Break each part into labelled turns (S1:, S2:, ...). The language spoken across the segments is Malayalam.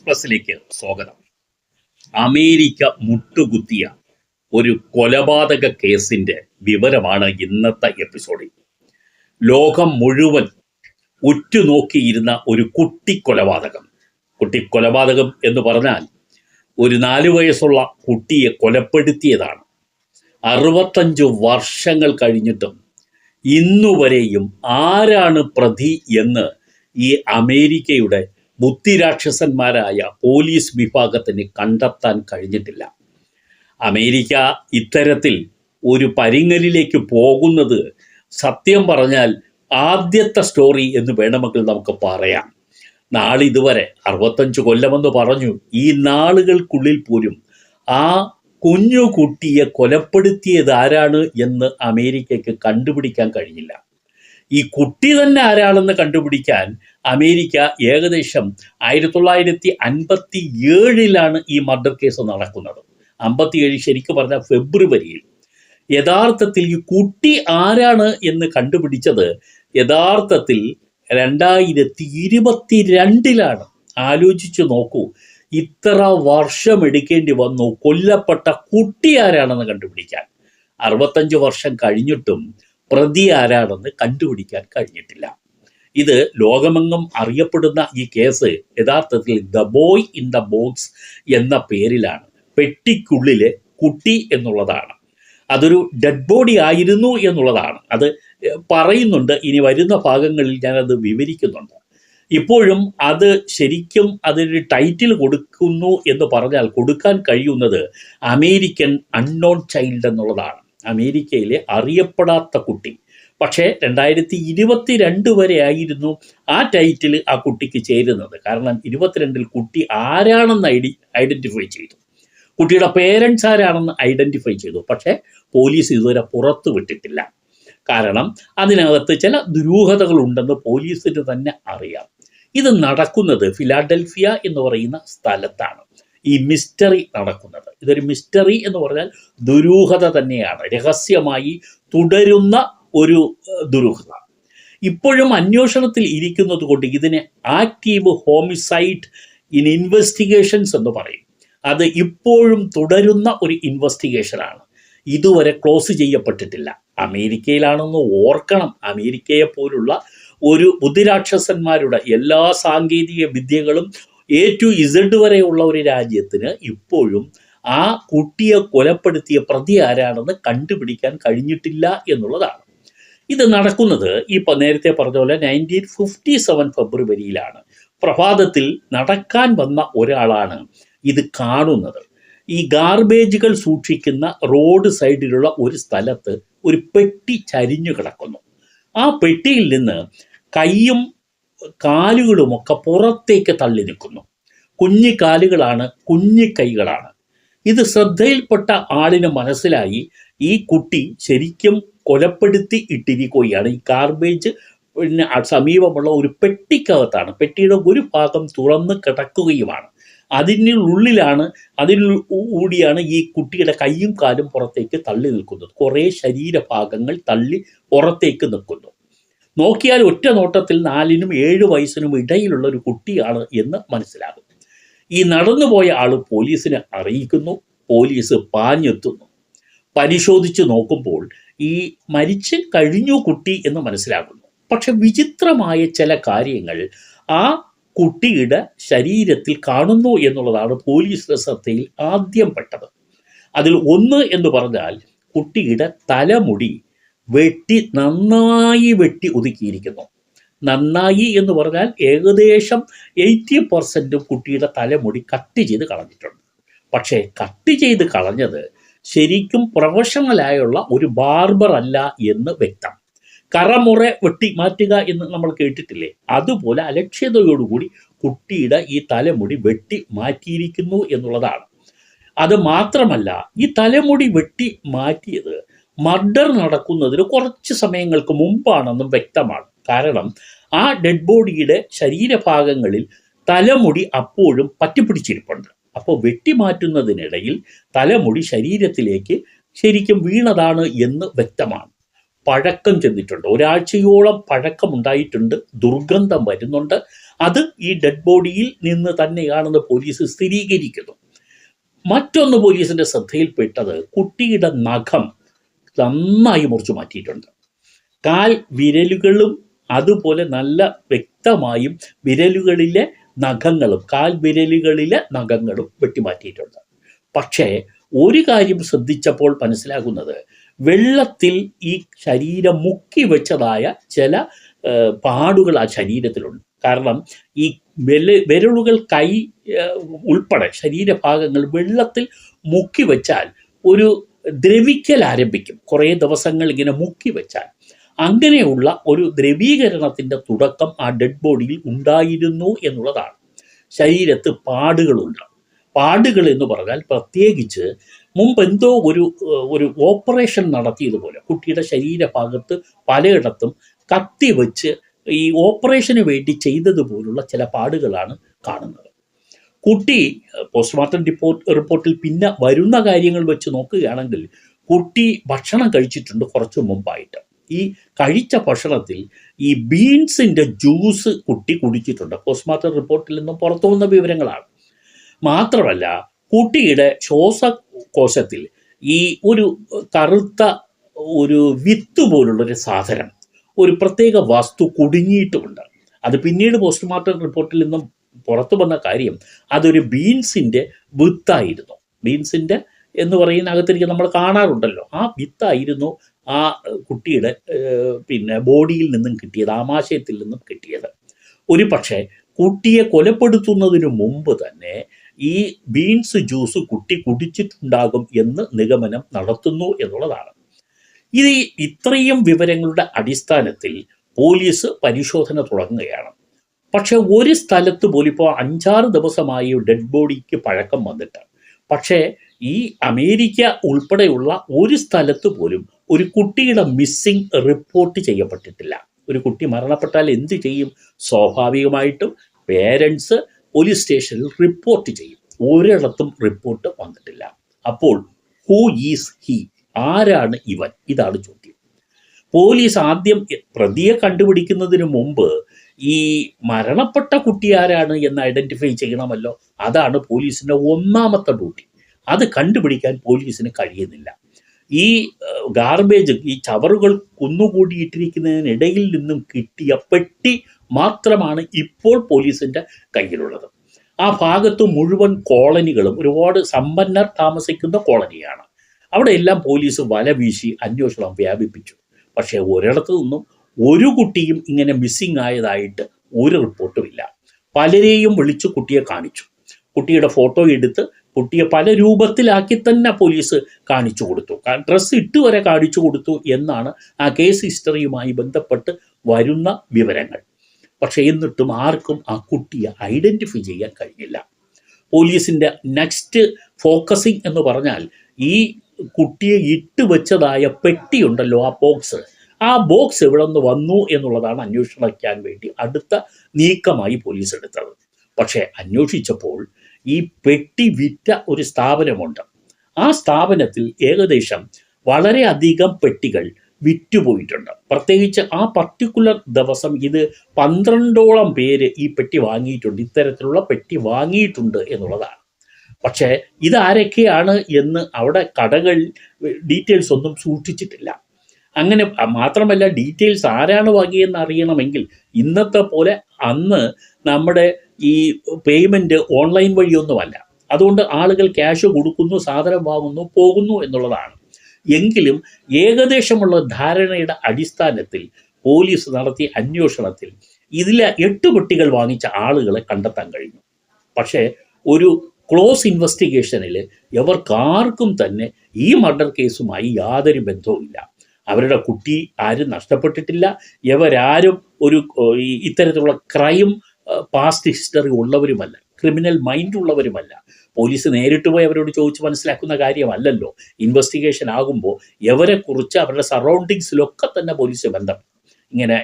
S1: എക്സ്പ്രസിലേക്ക് സ്വാഗതം. അമേരിക്ക മുട്ടുകുത്തിയ ഒരു കൊലപാതക കേസിന്റെ വിവരമാണ് ഇന്നത്തെ എപ്പിസോഡിൽ. ലോകം മുഴുവൻ ഉറ്റുനോക്കിയിരുന്ന ഒരു കുട്ടി കൊലപാതകം കുട്ടി കൊലപാതകം എന്ന് പറഞ്ഞാൽ ഒരു നാലു വയസ്സുള്ള കുട്ടിയെ കൊലപ്പെടുത്തിയതാണ്. അറുപത്തഞ്ച് വർഷങ്ങൾ കഴിഞ്ഞിട്ടും ഇന്നുവരെയും ആരാണ് പ്രതി എന്ന് ഈ അമേരിക്കയുടെ ബുദ്ധിരാക്ഷസന്മാരായ പോലീസ് വിഭാഗത്തിന് കണ്ടെത്താൻ കഴിഞ്ഞിട്ടില്ല. അമേരിക്ക ഇത്തരത്തിൽ ഒരു പരിങ്ങലിലേക്ക് പോകുന്നത് സത്യം പറഞ്ഞാൽ ആദ്യത്തെ സ്റ്റോറി എന്ന് വേണമെങ്കിൽ നമുക്ക് പറയാം. നാളിതുവരെ അറുപത്തഞ്ച് കൊല്ലമെന്ന് പറഞ്ഞു. ഈ നാളുകൾക്കുള്ളിൽ പോലും ആ കുഞ്ഞു കുട്ടിയെ എന്ന് അമേരിക്കയ്ക്ക് കണ്ടുപിടിക്കാൻ കഴിഞ്ഞില്ല. ഈ കുട്ടി തന്നെ ആരാണെന്ന് കണ്ടുപിടിക്കാൻ അമേരിക്ക ഏകദേശം ആയിരത്തി തൊള്ളായിരത്തി അൻപത്തി ഏഴിലാണ് ഈ മർഡർ കേസ് നടക്കുന്നത്. അമ്പത്തിയേഴ് ശരിക്കും പറഞ്ഞാൽ ഫെബ്രുവരിയിൽ. യഥാർത്ഥത്തിൽ ഈ കുട്ടി ആരാണ് എന്ന് കണ്ടുപിടിച്ചത് യഥാർത്ഥത്തിൽ രണ്ടായിരത്തി ഇരുപത്തി രണ്ടിലാണ് ആലോചിച്ചു നോക്കൂ ഇത്ര വർഷം എടുക്കേണ്ടി വന്നു കൊല്ലപ്പെട്ട കുട്ടി ആരാണെന്ന് കണ്ടുപിടിക്കാൻ. അറുപത്തഞ്ച് വർഷം കഴിഞ്ഞിട്ടും പ്രതി ആരാണെന്ന് കണ്ടുപിടിക്കാൻ കഴിഞ്ഞിട്ടില്ല. ഇത് ലോകമെങ്ങും അറിയപ്പെടുന്ന ഈ കേസ് യഥാർത്ഥത്തിൽ the boy in the box എന്ന പേരിലാണ്. പെട്ടിക്കുള്ളിലെ കുട്ടി എന്നുള്ളതാണ്. അതൊരു ഡെഡ് ബോഡി ആയിരുന്നു എന്നുള്ളതാണ്. അത് പറയുന്നുണ്ട്. ഇനി വരുന്ന ഭാഗങ്ങളിൽ ഞാനത് വിവരിക്കുന്നുണ്ട്. ഇപ്പോഴും അത് ശരിക്കും അതിനൊരു ടൈറ്റിൽ കൊടുക്കുന്നു എന്ന് പറഞ്ഞാൽ കൊടുക്കാൻ കഴിയുന്നത് അമേരിക്കൻ അൺനോൺ ചൈൽഡ് എന്നുള്ളതാണ്. അമേരിക്കയിലെ അറിയപ്പെടാത്ത കുട്ടി. പക്ഷേ രണ്ടായിരത്തി ഇരുപത്തി രണ്ട് വരെ ആയിരുന്നു ആ ടൈറ്റിൽ ആ കുട്ടിക്ക് ചേരുന്നത്. കാരണം ഇരുപത്തിരണ്ടിൽ കുട്ടി ആരാണെന്ന് ഐഡി ഐഡന്റിഫൈ ചെയ്തു. കുട്ടിയുടെ പേരൻസ് ആരാണെന്ന് ഐഡന്റിഫൈ ചെയ്തു. പക്ഷേ പോലീസ് ഇതുവരെ പുറത്തു വിട്ടിട്ടില്ല. കാരണം അതിനകത്ത് ചില ദുരൂഹതകൾ ഉണ്ടെന്ന് പോലീസിന് തന്നെ അറിയാം. ഇത് നടക്കുന്നത് ഫിലാഡൽഫിയ എന്ന് പറയുന്ന സ്ഥലത്താണ്. ഈ മിസ്റ്ററി നടക്കുന്നത്. ഇതൊരു മിസ്റ്ററി എന്ന് പറഞ്ഞാൽ ദുരൂഹത തന്നെയാണ്. രഹസ്യമായി തുടരുന്ന ഒരു ദുരൂഹത. ഇപ്പോഴും അന്വേഷണത്തിൽ ഇരിക്കുന്നത് കൊണ്ട് ഇതിനെ ആക്റ്റീവ് ഹോമിസൈഡ് ഇൻ ഇൻവെസ്റ്റിഗേഷൻസ് എന്ന് പറയും. അത് ഇപ്പോഴും തുടരുന്ന ഒരു ഇൻവെസ്റ്റിഗേഷനാണ് ഇതുവരെ ക്ലോസ് ചെയ്യപ്പെട്ടിട്ടില്ല. അമേരിക്കയിലാണെന്ന് ഓർക്കണം. അമേരിക്കയെ പോലുള്ള ഒരു ബുദ്ധിരാക്ഷസന്മാരുടെ എല്ലാ സാങ്കേതിക വിദ്യകളും എ ടു ഇസഡ് വരെയുള്ള ഒരു രാജ്യത്തിന് ഇപ്പോഴും ആ കുട്ടിയെ കൊലപ്പെടുത്തിയ പ്രതി ആരാണെന്ന് കണ്ടുപിടിക്കാൻ കഴിഞ്ഞിട്ടില്ല എന്നുള്ളതാണ്. ഇത് നടക്കുന്നത് ഈ നേരത്തെ പറഞ്ഞ പോലെ നയന്റീൻ ഫിഫ്റ്റി സെവൻ ഫെബ്രുവരിയിലാണ്. പ്രഭാതത്തിൽ നടക്കാൻ വന്ന ഒരാളാണ് ഇത് കാണുന്നത്. ഈ ഗാർബേജുകൾ സൂക്ഷിക്കുന്ന റോഡ് സൈഡിലുള്ള ഒരു സ്ഥലത്ത് ഒരു പെട്ടി ചരിഞ്ഞു കിടക്കുന്നു. ആ പെട്ടിയിൽ നിന്ന് കൈയും കാലുകളുമൊക്കെ പുറത്തേക്ക് തള്ളി നിൽക്കുന്നു. കുഞ്ഞു കാലുകളാണ് കുഞ്ഞു കൈകളാണ്. ഇത് ശ്രദ്ധയിൽപ്പെട്ട ആളിന് മനസ്സിലായി ഈ കുട്ടി ശരിക്കും കൊലപ്പെടുത്തി ഇട്ടിരിക്കുകയാണ്. ഈ ഗാർബേജ് പിന്നെ സമീപമുള്ള ഒരു പെട്ടിക്കകത്താണ്. പെട്ടിയുടെ ഒരു ഭാഗം തുറന്ന് കിടക്കുകയുമാണ്. അതിനുള്ളിലാണ് അതിലൂടിയാണ് ഈ കുട്ടിയുടെ കൈയും കാലും പുറത്തേക്ക് തള്ളി നിൽക്കുന്നത്. കുറേ ശരീരഭാഗങ്ങൾ തള്ളി പുറത്തേക്ക് നിൽക്കുന്നു. നോക്കിയാൽ ഒറ്റ നോട്ടത്തിൽ നാലിനും ഏഴ് വയസ്സിനും ഇടയിലുള്ള ഒരു കുട്ടിയാണ് എന്ന് മനസ്സിലാകും. ഈ നടന്നുപോയ ആൾ പോലീസിനെ അറിയിക്കുന്നു പോലീസ് പാഞ്ഞെത്തുന്നു. പരിശോധിച്ച് നോക്കുമ്പോൾ ഈ മരിച്ച് കഴിഞ്ഞു കുട്ടി എന്ന് മനസ്സിലാകുന്നു. പക്ഷെ വിചിത്രമായ ചില കാര്യങ്ങൾ ആ കുട്ടിയുടെ ശരീരത്തിൽ കാണുന്നു എന്നുള്ളതാണ് പോലീസിന്റെ ശ്രദ്ധയിൽ ആദ്യം പെട്ടത്. അതിൽ ഒന്ന് എന്ന് പറഞ്ഞാൽ കുട്ടിയുടെ തലമുടി വെട്ടി നന്നായി വെട്ടി ഒതുക്കിയിരിക്കുന്നു. നന്നായി എന്ന് പറഞ്ഞാൽ ഏകദേശം എയ്റ്റി പെർസെന്റും കുട്ടിയുടെ തലമുടി കട്ട് ചെയ്ത് കളഞ്ഞിട്ടുണ്ട്. പക്ഷേ കട്ട് ചെയ്ത് കളഞ്ഞത് ശരിക്കും പ്രൊഫഷണലായുള്ള ഒരു ബാർബർ അല്ല എന്ന് വ്യക്തം. കറമുറ വെട്ടി മാറ്റുക എന്ന് നമ്മൾ കേട്ടിട്ടില്ലേ? അതുപോലെ അലക്ഷ്യതയോടുകൂടി കുട്ടിയുടെ ഈ തലമുടി വെട്ടി മാറ്റിയിരിക്കുന്നു എന്നുള്ളതാണ്. അത് മാത്രമല്ല ഈ തലമുടി വെട്ടി മാറ്റിയത് മർഡർ നടക്കുന്നതിന് കുറച്ച് സമയങ്ങൾക്ക് മുമ്പാണെന്നും വ്യക്തമാണ്. കാരണം ആ ഡെഡ് ബോഡിയുടെ ശരീരഭാഗങ്ങളിൽ തലമുടി അപ്പോഴും പറ്റിപ്പിടിച്ചിരിപ്പുണ്ട്. അപ്പോൾ വെട്ടിമാറ്റുന്നതിനിടയിൽ തലമുടി ശരീരത്തിലേക്ക് ശരിക്കും വീണതാണ് എന്ന് വ്യക്തമാണ്. പഴക്കം ചെന്നിട്ടുണ്ട്. ഒരാഴ്ചയോളം പഴക്കമുണ്ടായിട്ടുണ്ട്. ദുർഗന്ധം വരുന്നുണ്ട്. അത് ഈ ഡെഡ് ബോഡിയിൽ നിന്ന് തന്നെയാണെന്ന് പോലീസ് സ്ഥിരീകരിക്കുന്നു. മറ്റൊന്ന് പോലീസിന്റെ ശ്രദ്ധയിൽപ്പെട്ടത് കുട്ടിയുടെ നഖം നന്നായി മുറിച്ചു മാറ്റിയിട്ടുണ്ട്. കാൽ വിരലുകളും അതുപോലെ നല്ല വ്യക്തമായും വിരലുകളിലെ നഖങ്ങളും കാൽ വിരലുകളിലെ നഖങ്ങളും വെട്ടിമാറ്റിയിട്ടുണ്ട്. പക്ഷേ ഒരു കാര്യം ശ്രദ്ധിച്ചപ്പോൾ മനസ്സിലാകുന്നത് വെള്ളത്തിൽ ഈ ശരീരം മുക്കി വെച്ചതായ ചില പാടുകൾ ആ ശരീരത്തിലുണ്ട്. കാരണം ഈ വിരലുകൾ കൈ ഉൾപ്പെടെ ശരീരഭാഗങ്ങൾ വെള്ളത്തിൽ മുക്കി വെച്ചാൽ ഒരു ദ്രവിക്കൽ ആരംഭിക്കും. കുറേ ദിവസങ്ങൾ ഇങ്ങനെ മുക്കി വെച്ചാൽ. അങ്ങനെയുള്ള ഒരു ദ്രവീകരണത്തിന്റെ തുടക്കം ആ ഡെഡ് ബോഡിയിൽ ഉണ്ടായിരുന്നു എന്നുള്ളതാണ്. ശരീരത്ത് പാടുകളുണ്ട്. പാടുകൾ എന്ന് പറഞ്ഞാൽ പ്രത്യേകിച്ച് മുമ്പ് എന്തോ ഒരു ഒരു ഓപ്പറേഷൻ നടത്തിയതുപോലെ കുട്ടിയുടെ ശരീരഭാഗത്ത് പലയിടത്തും കത്തി വെച്ച് ഈ ഓപ്പറേഷന് വേണ്ടി ചെയ്തതുപോലുള്ള ചില പാടുകളാണ് കാണുന്നത്. കുട്ടി പോസ്റ്റ്മോർട്ടം റിപ്പോർട്ട് റിപ്പോർട്ടിൽ പിന്നെ വരുന്ന കാര്യങ്ങൾ വെച്ച് നോക്കുകയാണെങ്കിൽ കുട്ടി ഭക്ഷണം കഴിച്ചിട്ടുണ്ട് കുറച്ച് മുമ്പായിട്ട്. ഈ കഴിച്ച ഭക്ഷണത്തിൽ ഈ ബീൻസിന്റെ ജ്യൂസ് കുട്ടി കുടിച്ചിട്ടുണ്ട്. പോസ്റ്റ്മോർട്ടം റിപ്പോർട്ടിൽ നിന്നും പുറത്തു വന്ന വിവരങ്ങളാണ്. മാത്രമല്ല കുട്ടിയുടെ ശ്വാസകോശത്തിൽ ഈ ഒരു കറുത്ത ഒരു വിത്ത് പോലുള്ളൊരു സാധനം ഒരു പ്രത്യേക വസ്തു കുടുങ്ങിയിട്ടുമുണ്ട്. അത് പിന്നീട് പോസ്റ്റ്മോർട്ടം റിപ്പോർട്ടിൽ നിന്നും പുറത്തു വന്ന കാര്യം അതൊരു ബീൻസിന്റെ വിത്തായിരുന്നു. ബീൻസിന്റെ എന്ന് പറയുന്ന അകത്തിരിക്കുക നമ്മൾ കാണാറുണ്ടല്ലോ. ആ വിത്തായിരുന്നു ആ കുട്ടിയുടെ പിന്നെ ബോഡിയിൽ നിന്നും കിട്ടിയത് ആമാശയത്തിൽ നിന്നും കിട്ടിയത്. ഒരു പക്ഷേ കുട്ടിയെ കൊലപ്പെടുത്തുന്നതിന് മുമ്പ് തന്നെ ഈ ബീൻസ് ജ്യൂസ് കുട്ടി കുടിച്ചിട്ടുണ്ടാകും എന്ന് നിഗമനം നടത്തുന്നു എന്നുള്ളതാണ്. ഇത് ഇത്രയും വിവരങ്ങളുടെ അടിസ്ഥാനത്തിൽ പോലീസ് പരിശോധന തുടങ്ങുകയാണ്. പക്ഷെ ഒരു സ്ഥലത്ത് പോലും ഇപ്പോൾ അഞ്ചാറ് ദിവസമായി ഡെഡ് ബോഡിക്ക് പഴക്കം വന്നിട്ട്. പക്ഷേ ഈ അമേരിക്ക ഉൾപ്പെടെയുള്ള ഒരു സ്ഥലത്ത് പോലും ഒരു കുട്ടിയുടെ മിസ്സിംഗ് റിപ്പോർട്ട് ചെയ്യപ്പെട്ടിട്ടില്ല. ഒരു കുട്ടി മരണപ്പെട്ടാൽ എന്ത് ചെയ്യും? സ്വാഭാവികമായിട്ടും പേരൻസ് പോലീസ് സ്റ്റേഷനിൽ റിപ്പോർട്ട് ചെയ്യും. ഒരിടത്തും റിപ്പോർട്ട് വന്നിട്ടില്ല. അപ്പോൾ ഹൂ ഈസ് ഹി ആരാണ് ഇവൻ? ഇതാണ് ചോദ്യം. പോലീസ് ആദ്യം പ്രതിയെ കണ്ടുപിടിക്കുന്നതിന് മുമ്പ് ഈ മരണപ്പെട്ട കുട്ടി ആരാണ് എന്ന് ഐഡന്റിഫൈ ചെയ്യണമല്ലോ? അതാണ് പോലീസിന്റെ ഒന്നാമത്തെ ഡ്യൂട്ടി അത് കണ്ടുപിടിക്കാൻ പോലീസിന് കഴിയുന്നില്ല. ഈ ഗാർബേജ് ഈ ചവറുകൾ കുന്നുകൂടിയിട്ടിരിക്കുന്നതിനിടയിൽ നിന്നും കിട്ടിയ പെട്ടി മാത്രമാണ് ഇപ്പോൾ പോലീസിന്റെ കയ്യിലുള്ളത്. ആ ഭാഗത്ത് മുഴുവൻ കോളനികളും ഒരുപാട് സമ്പന്നർ താമസിക്കുന്ന കോളനിയാണ്. അവിടെ എല്ലാം പോലീസ് വല വീശി അന്വേഷണം വ്യാപിപ്പിച്ചു. പക്ഷേ ഒരിടത്തു നിന്നും ഒരു കുട്ടിയും ഇങ്ങനെ മിസ്സിംഗ് ആയതായിട്ട് ഒരു റിപ്പോർട്ടും ഇല്ല. പലരെയും വിളിച്ച് കുട്ടിയെ കാണിച്ചു. കുട്ടിയുടെ ഫോട്ടോ എടുത്ത് കുട്ടിയെ പല രൂപത്തിലാക്കി തന്നെ പോലീസ് കാണിച്ചു കൊടുത്തു. ഡ്രസ്സ് ഇട്ട് വരെ കാണിച്ചു കൊടുത്തു എന്നാണ് ആ കേസ് ഹിസ്റ്ററിയുമായി ബന്ധപ്പെട്ട് വരുന്ന വിവരങ്ങൾ. പക്ഷേ എന്നിട്ടും ആർക്കും ആ കുട്ടിയെ ഐഡന്റിഫൈ ചെയ്യാൻ കഴിഞ്ഞില്ല. പോലീസിന്റെ നെക്സ്റ്റ് ഫോക്കസിങ് എന്ന് പറഞ്ഞാൽ ഈ കുട്ടിയെ ഇട്ട് വെച്ചതായ പെട്ടിയുണ്ടല്ലോ ആ ബോക്സ് ആ ബോക്സ് എവിടെ നിന്ന് വന്നു എന്നുള്ളതാണ് അന്വേഷിക്കാൻ വേണ്ടി അടുത്ത നീക്കമായി പോലീസ് എടുത്തത്. പക്ഷേ അന്വേഷിച്ചപ്പോൾ ഈ പെട്ടി വിറ്റ ഒരു സ്ഥാപനമുണ്ട്. ആ സ്ഥാപനത്തിൽ ഏകദേശം വളരെയധികം പെട്ടികൾ വിറ്റുപോയിട്ടുണ്ട് പ്രത്യേകിച്ച് ആ പർട്ടിക്കുലർ ദിവസം ഇത് പന്ത്രണ്ടോളം പേര് ഈ പെട്ടി വാങ്ങിയിട്ടുണ്ട്. ഇത്തരത്തിലുള്ള പെട്ടി വാങ്ങിയിട്ടുണ്ട് എന്നുള്ളതാണ്. പക്ഷേ ഇതാരൊക്കെയാണ് എന്ന് അവിടെ കടകൾ ഡീറ്റെയിൽസ് ഒന്നും സൂക്ഷിച്ചിട്ടില്ല. അങ്ങനെ മാത്രമല്ല ഡീറ്റെയിൽസ് ആരാണ് വാങ്ങിയെന്ന് അറിയണമെങ്കിൽ ഇന്നത്തെ പോലെ അന്ന് നമ്മുടെ ഈ പേയ്മെന്റ് ഓൺലൈൻ വഴിയൊന്നുമല്ല. അതുകൊണ്ട് ആളുകൾ ക്യാഷ് കൊടുക്കുന്നു സാധനം വാങ്ങുന്നു പോകുന്നു എന്നുള്ളതാണ്. എങ്കിലും ഏകദേശമുള്ള ധാരണയുടെ അടിസ്ഥാനത്തിൽ പോലീസ് നടത്തിയ അന്വേഷണത്തിൽ ഇതിലെ എട്ട് പെട്ടികൾ വാങ്ങിച്ച ആളുകളെ കണ്ടെത്താൻ കഴിഞ്ഞു. പക്ഷേ ഒരു ക്ലോസ് ഇൻവെസ്റ്റിഗേഷനിൽ എവർക്കാർക്കും തന്നെ ഈ മർഡർ കേസുമായി യാതൊരു ബന്ധവുമില്ല. അവരുടെ കുട്ടി ആരും നഷ്ടപ്പെട്ടിട്ടില്ല. ഇവരാരും ഒരു ഇത്തരത്തിലുള്ള ക്രൈം പാസ്റ്റ് ഹിസ്റ്ററി ഉള്ളവരുമല്ല. ക്രിമിനൽ മൈൻഡ് ഉള്ളവരുമല്ല. പോലീസ് നേരിട്ട് പോയി അവരോട് ചോദിച്ച് മനസ്സിലാക്കുന്ന കാര്യമല്ലല്ലോ. ഇൻവെസ്റ്റിഗേഷൻ ആകുമ്പോൾ ഇവരെക്കുറിച്ച് അവരുടെ സറൗണ്ടിങ്സിലൊക്കെ തന്നെ പോലീസ് ബന്ധം ഇങ്ങനെ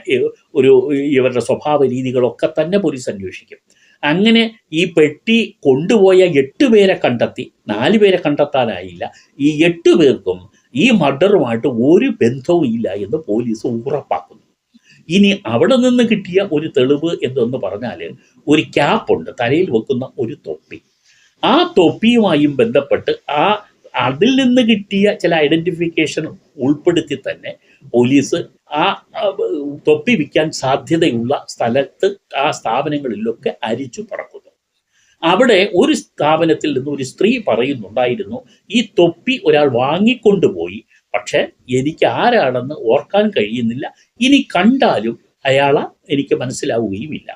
S1: ഒരു ഇവരുടെ സ്വഭാവ രീതികളൊക്കെ തന്നെ പോലീസ് അന്വേഷിക്കും. അങ്ങനെ ഈ പെട്ടി കൊണ്ടുപോയ എട്ട് പേരെ കണ്ടെത്തി നാല് പേരെ കണ്ടെത്താനായില്ല. ഈ എട്ട് പേർക്കും ഈ മർഡറുമായിട്ട് ഒരു ബന്ധവും ഇല്ല എന്ന് പോലീസ് ഉറപ്പാക്കുന്നു. ഇനി അവിടെ നിന്ന് കിട്ടിയ ഒരു തെളിവ് എന്തെന്ന് പറഞ്ഞാൽ ഒരു ക്യാപ്പുണ്ട് തലയിൽ വെക്കുന്ന ഒരു തൊപ്പി. ആ തൊപ്പിയുമായും ബന്ധപ്പെട്ട് ആ അതിൽ നിന്ന് കിട്ടിയ ചില ഐഡന്റിഫിക്കേഷൻ ഉൾപ്പെടുത്തി തന്നെ പോലീസ് ആ തൊപ്പി വിൽക്കാൻ സാധ്യതയുള്ള സ്ഥലത്ത് ആ സ്ഥാപനങ്ങളിലൊക്കെ അരിച്ചു പറക്കുന്നു. അവിടെ ഒരു സ്ഥാപനത്തിൽ നിന്ന് ഒരു സ്ത്രീ പറയുന്നുണ്ടായിരുന്നു ഈ തൊപ്പി ഒരാൾ വാങ്ങിക്കൊണ്ടുപോയി പക്ഷേ എനിക്ക് ആരാണെന്ന് ഓർക്കാൻ കഴിയുന്നില്ല. ഇനി കണ്ടാലും അയാളെ എനിക്ക് മനസ്സിലാവുകയുമില്ല.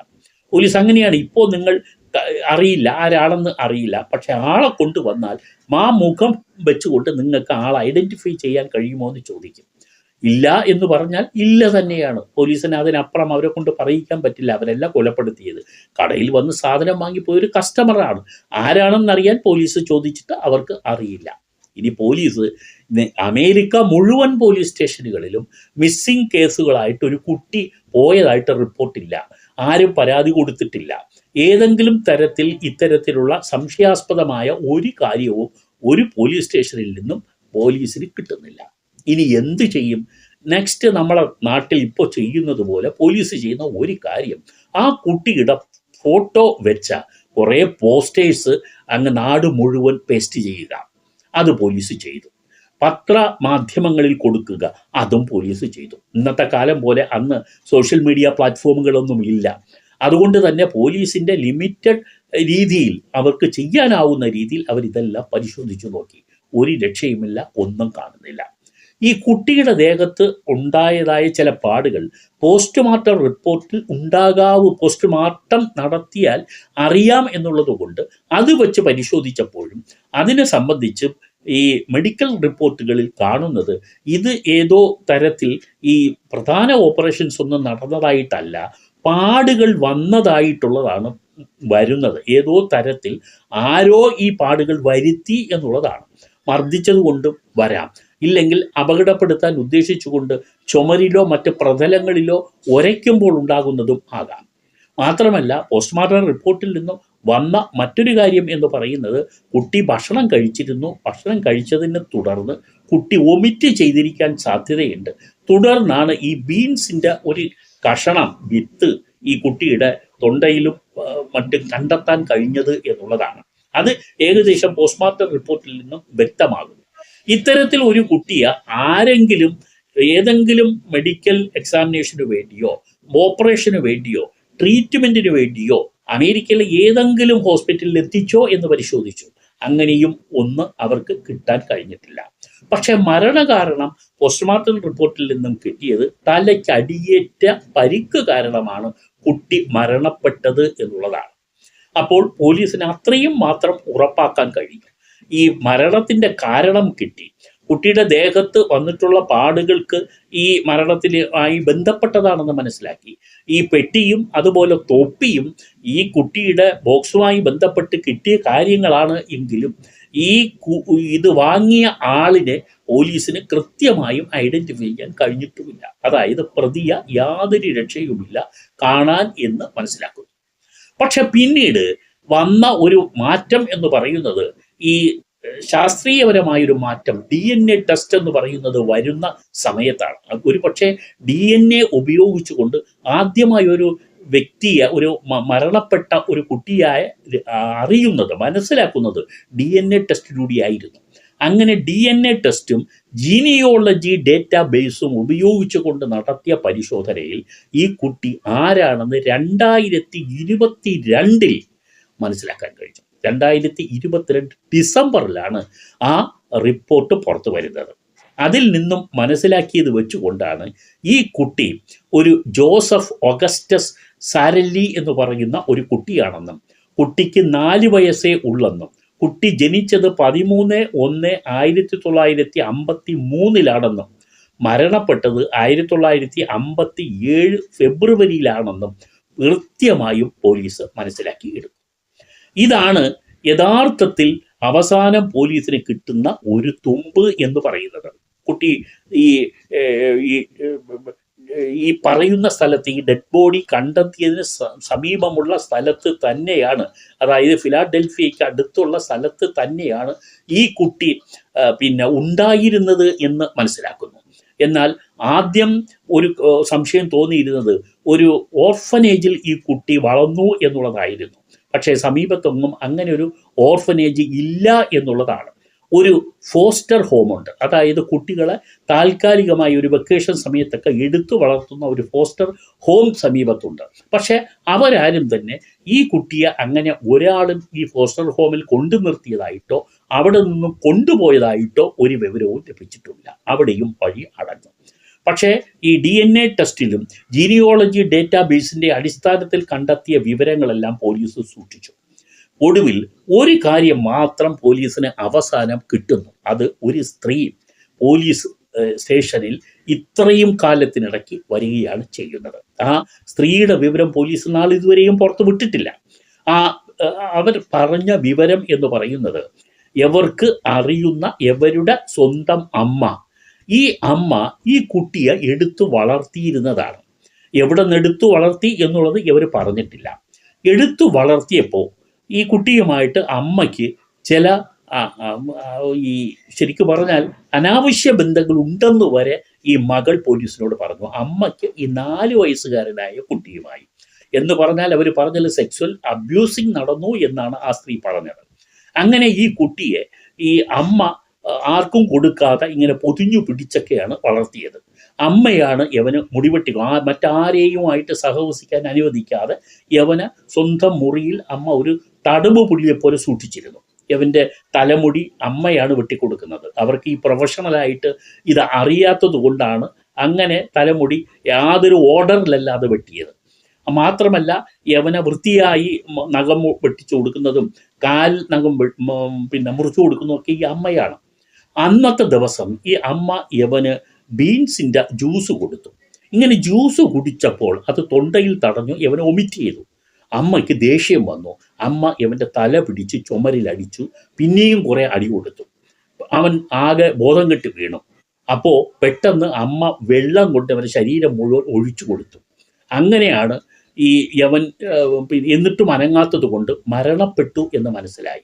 S1: പോലീസ് അങ്ങനെയാണ്. ഇപ്പോൾ നിങ്ങൾ അറിയില്ല ആരാളെന്ന് അറിയില്ല. പക്ഷെ ആളെ കൊണ്ടുവന്നാൽ മാ മുഖം വെച്ചുകൊണ്ട് നിങ്ങൾക്ക് ആളെ ഐഡന്റിഫൈ ചെയ്യാൻ കഴിയുമോ എന്ന് ചോദിക്കും. ഇല്ല എന്ന് പറഞ്ഞാൽ ഇല്ല തന്നെയാണ്. പോലീസിന് അതിനപ്പുറം അവരെ കൊണ്ട് പറയിക്കാൻ പറ്റില്ല. അവരല്ല കൊലപ്പെടുത്തിയത്. കടയിൽ വന്ന് സാധനം വാങ്ങിപ്പോയ ഒരു കസ്റ്റമറാണ് ആരാണെന്നറിയാൻ പോലീസ് ചോദിച്ചിട്ട് അവർക്ക് അറിയില്ല. ഇനി പോലീസ് അമേരിക്ക മുഴുവൻ പോലീസ് സ്റ്റേഷനുകളിലും മിസ്സിംഗ് കേസുകളായിട്ട് ഒരു കുട്ടി പോയതായിട്ട് റിപ്പോർട്ടില്ല ആരും പരാതി കൊടുത്തിട്ടില്ല. ഏതെങ്കിലും തരത്തിൽ ഇത്തരത്തിലുള്ള സംശയാസ്പദമായ ഒരു കാര്യവും ഒരു പോലീസ് സ്റ്റേഷനിൽ നിന്നും പോലീസിന് കിട്ടുന്നില്ല. ഇനി എന്ത് ചെയ്യും? നെക്സ്റ്റ് നമ്മളെ നാട്ടിൽ ഇപ്പോൾ ചെയ്യുന്നത് പോലെ പോലീസ് ചെയ്യുന്ന ഒരു കാര്യം. ആ കുട്ടിയുടെ ഫോട്ടോ വെച്ച കുറേ പോസ്റ്റേഴ്സ് അങ്ങ് നാട് മുഴുവൻ പേസ്റ്റ് ചെയ്യുക. അത് പോലീസ് ചെയ്തു. പത്ര മാധ്യമങ്ങളിൽ കൊടുക്കുക. അതും പോലീസ് ചെയ്തു. ഇന്നത്തെ കാലം പോലെ അന്ന് സോഷ്യൽ മീഡിയ പ്ലാറ്റ്ഫോമുകളൊന്നും ഇല്ല. അതുകൊണ്ട് തന്നെ പോലീസിന്റെ ലിമിറ്റഡ് രീതിയിൽ അവർക്ക് ചെയ്യാനാവുന്ന രീതിയിൽ അവരിതെല്ലാം പരിശോധിച്ചു നോക്കി. ഒരു രക്ഷയുമില്ല ഒന്നും കാണുന്നില്ല. ഈ കുട്ടിയുടെ ദേഹത്ത് ഉണ്ടായതായ ചില പാടുകൾ. പോസ്റ്റ്മോർട്ടം റിപ്പോർട്ടിൽ ഉണ്ടാകാവൂ പോസ്റ്റ്മോർട്ടം നടത്തിയാൽ അറിയാം എന്നുള്ളതുകൊണ്ട് അത് വെച്ച് പരിശോധിച്ചപ്പോഴും അതിനെ സംബന്ധിച്ച് ഈ മെഡിക്കൽ റിപ്പോർട്ടുകളിൽ കാണുന്നത് ഇത് ഏതോ തരത്തിൽ ഈ പ്രധാന ഓപ്പറേഷൻസ് ഒന്നും നടന്നതായിട്ടല്ല പാടുകൾ വന്നതായിട്ടുള്ളതാണ് വരുന്നത്. ഏതോ തരത്തിൽ ആരോ ഈ പാടുകൾ വരുത്തി എന്നുള്ളതാണ്. മർദ്ദിച്ചത് കൊണ്ടും വരാം. ഇല്ലെങ്കിൽ അപകടപ്പെടുത്താൻ ഉദ്ദേശിച്ചുകൊണ്ട് ചുമരിലോ മറ്റ് പ്രതലങ്ങളിലോ ഉരയ്ക്കുമ്പോൾ ഉണ്ടാകുന്നതും ആകാം. മാത്രമല്ല പോസ്റ്റ്മോർട്ടം റിപ്പോർട്ടിൽ നിന്നും വന്ന മറ്റൊരു കാര്യം എന്ന് പറയുന്നത് കുട്ടി ഭക്ഷണം കഴിച്ചിരുന്നു. ഭക്ഷണം കഴിച്ചതിനെ തുടർന്ന് കുട്ടി ഒമിറ്റ് ചെയ്തിരിക്കാൻ സാധ്യതയുണ്ട്. തുടർന്നാണ് ഈ ബീൻസിന്റെ ഒരു കഷണം വിത്ത് ഈ കുട്ടിയുടെ തൊണ്ടയിലും മറ്റും കണ്ടെത്താൻ കഴിഞ്ഞത് എന്നുള്ളതാണ്. അത് ഏകദേശം പോസ്റ്റ്മോർട്ടം റിപ്പോർട്ടിൽ നിന്നും വ്യക്തമാകും ഇത്തരത്തിൽ ഒരു കുട്ടിയെ ആരെങ്കിലും ഏതെങ്കിലും മെഡിക്കൽ എക്സാമിനേഷന് വേണ്ടിയോ ഓപ്പറേഷന് വേണ്ടിയോ ട്രീറ്റ്മെന്റിന് വേണ്ടിയോ അമേരിക്കയിലെ ഏതെങ്കിലും ഹോസ്പിറ്റലിൽ എത്തിച്ചോ എന്ന് പരിശോധിച്ചു. അങ്ങനെയും ഒന്ന് അവർക്ക് കിട്ടാൻ കഴിഞ്ഞിട്ടില്ല. പക്ഷെ മരണകാരണം പോസ്റ്റ്മോർട്ടം റിപ്പോർട്ടിൽ നിന്നും കിട്ടിയത് തലയ്ക്കടിയേറ്റ പരിക്ക് കാരണമാണ് കുട്ടി മരണപ്പെട്ടത് എന്നുള്ളതാണ്. അപ്പോൾ പോലീസിന് അത്രയും മാത്രം ഉറപ്പാക്കാൻ കഴിയും. ഈ മരണത്തിന്റെ കാരണം കിട്ടി. കുട്ടിയുടെ ദേഹത്ത് വന്നിട്ടുള്ള പാടുകൾക്ക് ഈ മരണത്തിൽ ആയി ബന്ധപ്പെട്ടതാണെന്ന് മനസ്സിലാക്കി. ഈ പെട്ടിയും അതുപോലെ തൊപ്പിയും ഈ കുട്ടിയുടെ ബോക്സുമായി ബന്ധപ്പെട്ട് കിട്ടിയ കാര്യങ്ങളാണ് എങ്കിലും ഈ ഇത് വാങ്ങിയ ആളിനെ പോലീസിന് കൃത്യമായും ഐഡന്റിഫൈ ചെയ്യാൻ കഴിഞ്ഞിട്ടുമില്ല. അതായത് പ്രതിയ യാതൊരു രക്ഷയുമില്ല കാണാൻ എന്ന് മനസ്സിലാക്കുന്നു. പക്ഷെ പിന്നീട് വന്ന ഒരു മാറ്റം എന്ന് പറയുന്നത് ഈ ശാസ്ത്രീയപരമായ ശാസ്ത്രീയപരമായൊരു മാറ്റം ഡി എൻ എ ടെസ്റ്റ് എന്ന് പറയുന്നത് വരുന്ന സമയത്താണ്. ഒരു പക്ഷേ ഡി എൻ എ ഉപയോഗിച്ചുകൊണ്ട് ആദ്യമായി ഒരു വ്യക്തിയെ ഒരു മരണപ്പെട്ട ഒരു കുട്ടിയായ അറിയുന്നത് മനസ്സിലാക്കുന്നത് ഡി എൻ എ ടെസ്റ്റിലൂടെയായിരുന്നു. അങ്ങനെ ഡി എൻ എ ടെസ്റ്റും ജീനിയോളജി ഡേറ്റാ ബേസും ഉപയോഗിച്ചുകൊണ്ട് നടത്തിയ പരിശോധനയിൽ ഈ കുട്ടി ആരാണെന്ന് രണ്ടായിരത്തി ഇരുപത്തി രണ്ടിൽ മനസ്സിലാക്കാൻ കഴിഞ്ഞു. രണ്ടായിരത്തി ഇരുപത്തിരണ്ട് ഡിസംബറിലാണ് ആ റിപ്പോർട്ട് പുറത്തു വരുന്നത്. അതിൽ നിന്നും മനസ്സിലാക്കിയത് വെച്ചുകൊണ്ടാണ് ഈ കുട്ടി ഒരു ജോസഫ് ഒഗസ്റ്റസ് സാരല്ലി എന്ന് പറയുന്ന ഒരു കുട്ടിയാണെന്നും കുട്ടിക്ക് നാല് വയസ്സേ ഉള്ളെന്നും കുട്ടി ജനിച്ചത് പതിമൂന്ന് ഒന്ന് ആയിരത്തി തൊള്ളായിരത്തി അമ്പത്തി മൂന്നിലാണെന്നും മരണപ്പെട്ടത് ആയിരത്തി തൊള്ളായിരത്തി അമ്പത്തി ഏഴ് ഫെബ്രുവരിയിലാണെന്നും കൃത്യമായും പോലീസ് മനസ്സിലാക്കിയെടുത്തു ഇതാണ് യഥാർത്ഥത്തിൽ അവസാനം പോലീസിന് കിട്ടുന്ന ഒരു തുമ്പ് എന്ന് പറയുന്നത്. കുട്ടി ഈ ഈ പറയുന്ന സ്ഥലത്ത് ഈ ഡെഡ് ബോഡി കണ്ടെത്തിയതിന് സമീപമുള്ള സ്ഥലത്ത് തന്നെയാണ്. അതായത് ഫിലാഡൽഫിയയ്ക്ക് അടുത്തുള്ള സ്ഥലത്ത് തന്നെയാണ് ഈ കുട്ടി പിന്നെ ഉണ്ടായിരുന്നത് എന്ന് മനസ്സിലാക്കുന്നു. എന്നാൽ ആദ്യം ഒരു സംശയം തോന്നിയിരുന്നത് ഒരു ഓർഫനേജിൽ ഈ കുട്ടി വളർന്നു എന്നുള്ളതായിരുന്നു. പക്ഷേ സമീപത്തൊന്നും അങ്ങനെ ഒരു ഓർഫനേജ് ഇല്ല എന്നുള്ളതാണ്. ഒരു ഫോസ്റ്റർ ഹോമുണ്ട് അതായത് കുട്ടികളെ താൽക്കാലികമായി ഒരു വെക്കേഷൻ സമയത്തൊക്കെ എടുത്തു വളർത്തുന്ന ഒരു ഫോസ്റ്റർ ഹോം സമീപത്തുണ്ട്. പക്ഷേ അവരാരും തന്നെ ഈ കുട്ടിയെ അങ്ങനെ ഒരാളും ഈ ഫോസ്റ്റർ ഹോമിൽ കൊണ്ടു നിർത്തിയതായിട്ടോ അവിടെ നിന്നും കൊണ്ടുപോയതായിട്ടോ ഒരു വിവരവും ലഭിച്ചിട്ടില്ല. അവിടെയും വഴി അടഞ്ഞു. പക്ഷേ ഈ ഡി എൻ എ ടെസ്റ്റിലും ജീനിയോളജി ഡേറ്റാബേസിന്റെ അടിസ്ഥാനത്തിൽ കണ്ടെത്തിയ വിവരങ്ങളെല്ലാം പോലീസ് സൂക്ഷിച്ചു. ഒടുവിൽ ഒരു കാര്യം മാത്രം പോലീസിന് അവസാനം കിട്ടുന്നു. അത് ഒരു സ്ത്രീ പോലീസ് സ്റ്റേഷനിൽ ഇത്രയും കാലത്തിനിടയ്ക്ക് വരികയാണ് ചെയ്യുന്നത്. ആ സ്ത്രീയുടെ വിവരം പോലീസ് നാളിതുവരെയും പുറത്തു വിട്ടിട്ടില്ല. ആ അവർ പറഞ്ഞ വിവരം എന്ന് പറയുന്നത് എവർക്ക് അറിയുന്ന എവരുടെ സ്വന്തം അമ്മ ഈ അമ്മ ഈ കുട്ടിയെ എടുത്തു വളർത്തിയിരുന്നതാണ്. എവിടെ നിന്ന് എടുത്തു വളർത്തി എന്നുള്ളത് ഇവർ പറഞ്ഞിട്ടില്ല. എടുത്തു വളർത്തിയപ്പോൾ ഈ കുട്ടിയുമായിട്ട് അമ്മയ്ക്ക് ചില ഈ ശരിക്കും പറഞ്ഞാൽ അനാവശ്യ ബന്ധങ്ങൾ ഉണ്ടെന്ന് വരെ ഈ മകൾ പോലീസിനോട് പറഞ്ഞു. അമ്മയ്ക്ക് ഈ നാല് വയസ്സുകാരനായ കുട്ടിയുമായി. എന്ന് പറഞ്ഞാൽ അവർ പറഞ്ഞത് സെക്സ്വൽ അബ്യൂസിങ് നടന്നു എന്നാണ് ആ സ്ത്രീ പറഞ്ഞത്. അങ്ങനെ ഈ കുട്ടിയെ ഈ അമ്മ ആർക്കും കൊടുക്കാതെ ഇങ്ങനെ പൊതിഞ്ഞു പിടിച്ചൊക്കെയാണ് വളർത്തിയത്. അമ്മയാണ് യവന് മുടിവെട്ടി ആ മറ്റാരെയുമായിട്ട് സഹവസിക്കാൻ അനുവദിക്കാതെ യവന് സ്വന്തം മുറിയിൽ അമ്മ ഒരു തടുമ്പ് പുള്ളിയെ പോലെ സൂക്ഷിച്ചിരുന്നു. യവന്റെ തലമുടി അമ്മയാണ് വെട്ടിക്കൊടുക്കുന്നത്. അവർക്ക് ഈ പ്രൊഫഷണലായിട്ട് ഇത് അറിയാത്തത് കൊണ്ടാണ് അങ്ങനെ തലമുടി യാതൊരു ഓർഡറിലല്ലാതെ വെട്ടിയത്. മാത്രമല്ല യവനെ വൃത്തിയായി നഖം വെട്ടിച്ചു കൊടുക്കുന്നതും കാൽ നഖം പിന്നെ മുറിച്ചു കൊടുക്കുന്നതും ഒക്കെ ഈ അമ്മയാണ്. അന്നത്തെ ദിവസം ഈ അമ്മ യവന് ബീൻസിന്റെ ജ്യൂസ് കൊടുത്തു. ഇങ്ങനെ ജ്യൂസ് കുടിച്ചപ്പോൾ അത് തൊണ്ടയിൽ തടഞ്ഞു യവനെ ഒമിറ്റ് ചെയ്തു. അമ്മയ്ക്ക് ദേഷ്യം വന്നു. അമ്മ യവന്റെ തല പിടിച്ച് ചുമരിലടിച്ചു പിന്നെയും കുറേ അടി കൊടുത്തു. അവൻ ആകെ ബോധം കെട്ടി വീണു. അപ്പോൾ പെട്ടെന്ന് അമ്മ വെള്ളം കൊണ്ട് അവന്റെ ശരീരം മുഴുവൻ ഒഴിച്ചു കൊടുത്തു. അങ്ങനെയാണ് ഈ യവൻ എന്നിട്ടും അനങ്ങാത്തത് കൊണ്ട് മരണപ്പെട്ടു എന്ന് മനസ്സിലായി.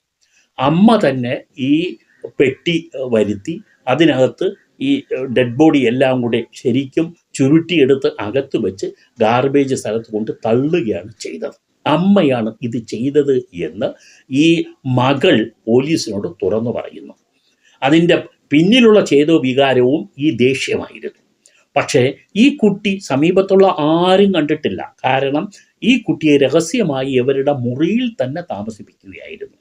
S1: അമ്മ തന്നെ ഈ പെട്ടി വരുത്തി അതിനകത്ത് ഈ ഡെഡ് ബോഡി എല്ലാം കൂടെ ശരിക്കും ചുരുട്ടിയെടുത്ത് അകത്ത് വെച്ച് ഗാർബേജ് സ്ഥലത്ത് കൊണ്ട് തള്ളുകയാണ് ചെയ്തത്. അമ്മയാണ് ഇത് ചെയ്തത് എന്ന് ഈ മകൾ പോലീസിനോട് തുറന്നു പറയുന്നു. അതിന്റെ പിന്നിലുള്ള ചേതോ വികാരവും ഈ ദേഷ്യമായിരുന്നു. പക്ഷേ ഈ കുട്ടി സമീപത്തുള്ള ആരും കണ്ടിട്ടില്ല. കാരണം ഈ കുട്ടിയെ രഹസ്യമായി ഇവരുടെ മുറിയിൽ തന്നെ താമസിപ്പിക്കുകയായിരുന്നു.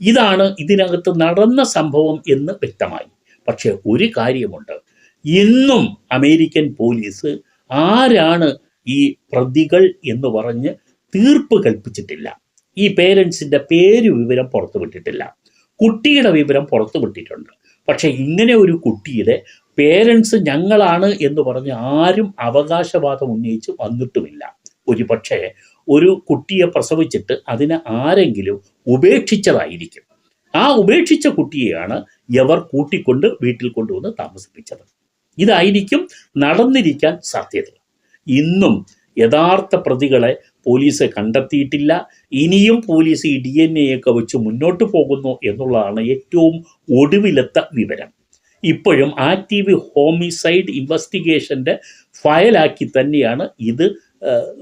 S1: ഇതാണ് ഇതിനകത്ത് നടന്ന സംഭവം എന്ന് വ്യക്തമായി. പക്ഷെ ഒരു കാര്യമുണ്ട്. ഇന്നും അമേരിക്കൻ പോലീസ് ആരാണ് ഈ പ്രതികൾ എന്ന് പറഞ്ഞ് തീർപ്പ് കൽപ്പിച്ചിട്ടില്ല. ഈ പേരൻസിന്റെ പേര് വിവരം പുറത്തുവിട്ടിട്ടില്ല കുട്ടിയുടെ വിവരം പുറത്തുവിട്ടിട്ടുണ്ട് പക്ഷെ ഇങ്ങനെ ഒരു കുട്ടിയുടെ പേരൻസ് ഞങ്ങളാണ് എന്ന് പറഞ്ഞ് ആരും അവകാശവാദം ഉന്നയിച്ച് വന്നിട്ടുമില്ല. ഒരു പക്ഷേ ഒരു കുട്ടിയെ പ്രസവിച്ചിട്ട് അതിനെ ആരെങ്കിലും ഉപേക്ഷിച്ചതായിരിക്കും. ആ ഉപേക്ഷിച്ച കുട്ടിയെയാണ് യവർ കൂട്ടിക്കൊണ്ട് വീട്ടിൽ കൊണ്ടുവന്ന് താമസിപ്പിച്ചത്. ഇതായിരിക്കും നടന്നിരിക്കാൻ സാധ്യത. ഇന്നും യഥാർത്ഥ പ്രതികളെ പോലീസ് കണ്ടെത്തിയിട്ടില്ല. ഇനിയും പോലീസ് ഈ ഡി എൻ എ ഒക്കെ വെച്ച് മുന്നോട്ട് പോകുന്നു എന്നുള്ളതാണ് ഏറ്റവും ഒടുവിലത്തെ വിവരം. ഇപ്പോഴും ആക്റ്റീവ് ഹോമിസൈഡ് ഇൻവെസ്റ്റിഗേഷന്റെ ഫയലാക്കി തന്നെയാണ് ഇത്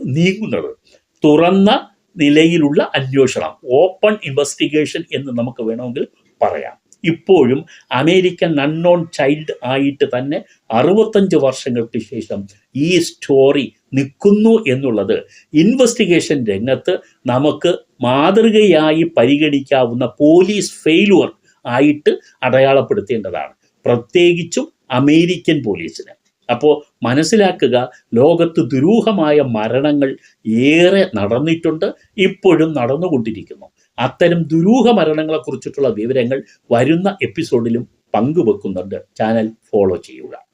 S1: നീങ്ങുന്നത്. തുറന്ന നിലയിലുള്ള അന്വേഷണം ഓപ്പൺ ഇൻവെസ്റ്റിഗേഷൻ എന്ന് നമുക്ക് വേണമെങ്കിൽ പറയാം. ഇപ്പോഴും അമേരിക്കൻ അൺനോൺ ചൈൽഡ് ആയിട്ട് തന്നെ അറുപത്തഞ്ച് വർഷങ്ങൾക്ക് ശേഷം ഈ സ്റ്റോറി നിൽക്കുന്നു എന്നുള്ളത് ഇൻവെസ്റ്റിഗേഷൻ രംഗത്ത് നമുക്ക് മാതൃകയായി പരിഗണിക്കാവുന്ന പോലീസ് ഫെയിലുവർ ആയിട്ട് അടയാളപ്പെടുത്തേണ്ടതാണ്. പ്രത്യേകിച്ചും അമേരിക്കൻ പോലീസിന് അപ്പോൾ മനസ്സിലാക്കുക ലോകത്ത് ദുരൂഹമായ മരണങ്ങൾ ഏറെ നടന്നിട്ടുണ്ട് ഇപ്പോഴും നടന്നുകൊണ്ടിരിക്കുന്നു. അത്തരം ദുരൂഹ മരണങ്ങളെക്കുറിച്ചിട്ടുള്ള വിവരങ്ങൾ വരുന്ന എപ്പിസോഡിലും പങ്കുവെക്കുന്നുണ്ട്. ചാനൽ ഫോളോ ചെയ്യുക.